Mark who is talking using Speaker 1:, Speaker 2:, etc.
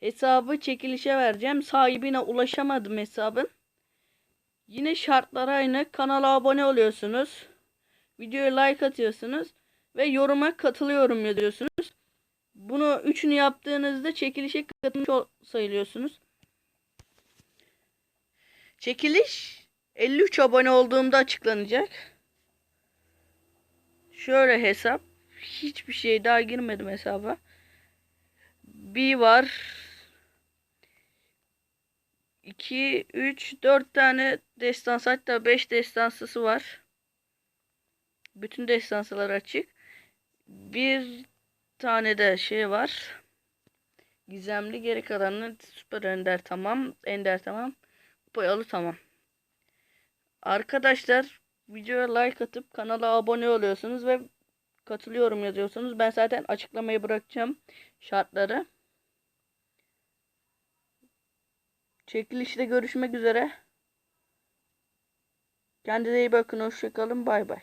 Speaker 1: Hesabı çekilişe vereceğim. Sahibine ulaşamadım hesabın. Yine şartlar aynı. Kanala abone oluyorsunuz. Videoya like atıyorsunuz. Ve yoruma katılıyorum yazıyorsunuz. Bunu üçünü yaptığınızda çekilişe katılmış sayılıyorsunuz. Çekiliş 53 abone olduğumda açıklanacak. Şöyle hesap. Hiçbir şey daha girmedim hesaba. Bir var. 2, 3, 4 tane destans hatta 5 destansısı var. Bütün destansılar açık. Bir tane de şey var. Gizemli geri kalanı süper ender tamam. Ender tamam. Boyalı tamam. Arkadaşlar videoya like atıp kanala abone oluyorsunuz ve katılıyorum yazıyorsunuz. Ben zaten açıklamayı bırakacağım şartları. Çekilişte görüşmek üzere. Kendinize iyi bakın. Hoşçakalın. Bay bay.